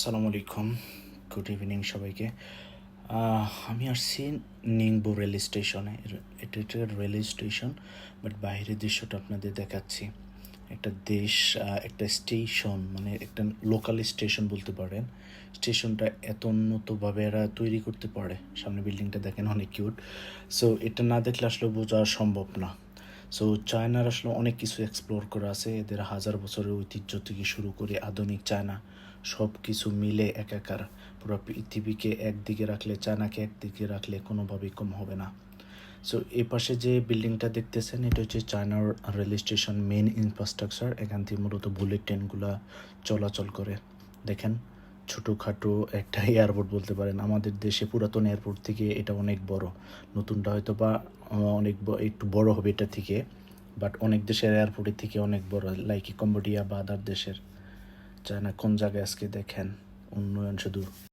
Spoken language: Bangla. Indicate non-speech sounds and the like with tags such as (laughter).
সালামু আলাইকুম। গুড ইভিনিং সবাইকে। আমি আসছি নিংবো রেল স্টেশনে। এটা একটা রেল স্টেশন, বাট বাইরের দৃশ্যটা আপনাদের দেখাচ্ছি। একটা দেশ একটা স্টেশন মানে একটা লোকাল স্টেশন বলতে পারেন। স্টেশনটা এত উন্নতভাবে এরা তৈরি করতে পারে। সামনে বিল্ডিংটা দেখেন অনেক কিউট। সো এটা না দেখলে আসলে বোঝা সম্ভব না। সো চায়নার আসলে অনেক কিছু এক্সপ্লোর করা আছে। এদের হাজার বছরের ঐতিহ্য থেকে শুরু করে আধুনিক চায়না সব কিছু মিলে একাকার। পুরো পৃথিবীকে একদিকে রাখলে চায়নাকে একদিকে রাখলে কোনোভাবেই কম হবে না। সো এই পাশে যে বিল্ডিংটা দেখতেছেন, এটা হচ্ছে চায়নার রেল স্টেশন মেন ইনফ্রাস্ট্রাকচার এখান থেকে মূলত বুলেট ট্রেনগুলো চলাচল করে। দেখেন ছোটোখাটো একটা (laughs) এয়ারপোর্ট বলতে পারেন। আমাদের দেশে পুরাতন এয়ারপোর্ট থেকে এটা অনেক বড়। নতুনটা হয়তো বা অনেক একটু বড় হবে এটা থেকে বাট অনেক দেশের এয়ারপোর্টের থেকে অনেক বড় লাইক কম্বোডিয়া বা আদার দেশের। চায়না কোন জায়গায় আজকে দেখেন? উন্নয়ন শুধু